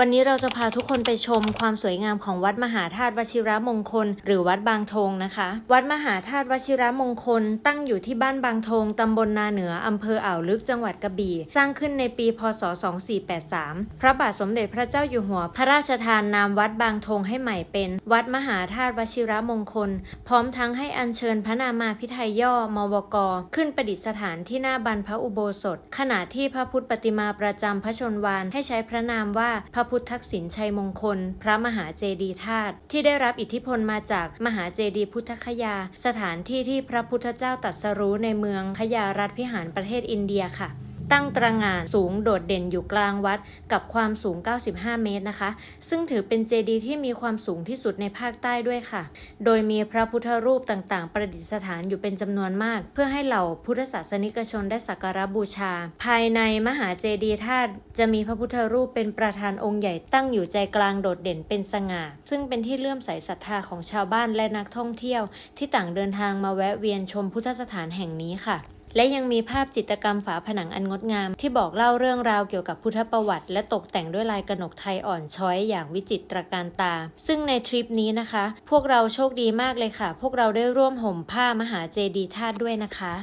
วันนี้เราจะพาทุกคนไปชมความสวยงามของวัดมหาธาตุวชิระมงคล หรือวัดบางทงนะคะ วัดมหาธาตุวชิระมงคล ตั้งอยู่ที่บ้านบางทงตำบลนาเหนืออำเภออ่าวลึกจังหวัดกระบี่ สร้างขึ้นในปีพศ 2483 พระบาทสมเด็จพระเจ้าอยู่หัว พระราชทานนามวัดบางทงให้ใหม่เป็น วัดมหาธาตุวชิระมงคล พร้อมทั้งให้อัญเชิญพระนามาพิไทยย่อมวก ขึ้นประดิษฐานที่หน้าบรรพอุโบสถ ขณะที่พระพุทธปฏิมาประจำพระชนวานให้ใช้พระนามว่าพระพุทธทักษิณชัยมงคล พระมหาเจดีธาตุที่ได้รับอิทธิพลมาจากมหาเจดีพุทธคยา สถานที่ที่พระพุทธเจ้าตรัสรู้ในเมืองขยารัฐพิหารประเทศอินเดียค่ะ ตั้งตระหง่านสูงโดดเด่นอยู่กลางวัดกับความสูง 95 เมตรนะคะ ซึ่งถือเป็นเจดีย์ที่มีความสูงที่สุดในภาคใต้ด้วยค่ะ โดยมีพระพุทธรูปต่างๆ ประดิษฐานอยู่เป็นจำนวนมาก เพื่อให้เหล่าพุทธศาสนิกชนได้สักการะบูชา ภายในมหาเจดีย์ธาตุจะมีพระพุทธรูปเป็นประธานองค์ใหญ่ตั้งอยู่ใจกลางโดดเด่นเป็นสง่า ซึ่งเป็นที่เลื่อมใสศรัทธาของชาวบ้านและนักท่องเที่ยว ที่ต่างเดินทางมาแวะเวียนชมพุทธสถานแห่งนี้ค่ะ และยังมีภาพจิตรกรรมฝาผนังอันงดงาม ที่บอกเล่าเรื่องราวเกี่ยวกับพุทธประวัติ และตกแต่งด้วยลายกระหนกไทยอ่อนช้อยอย่างวิจิตรการตา ซึ่งในทริปนี้นะคะ พวกเราโชคดีมากเลยค่ะ พวกเราได้ร่วมห่มผ้ามหาเจดีย์ธาตุด้วยนะคะ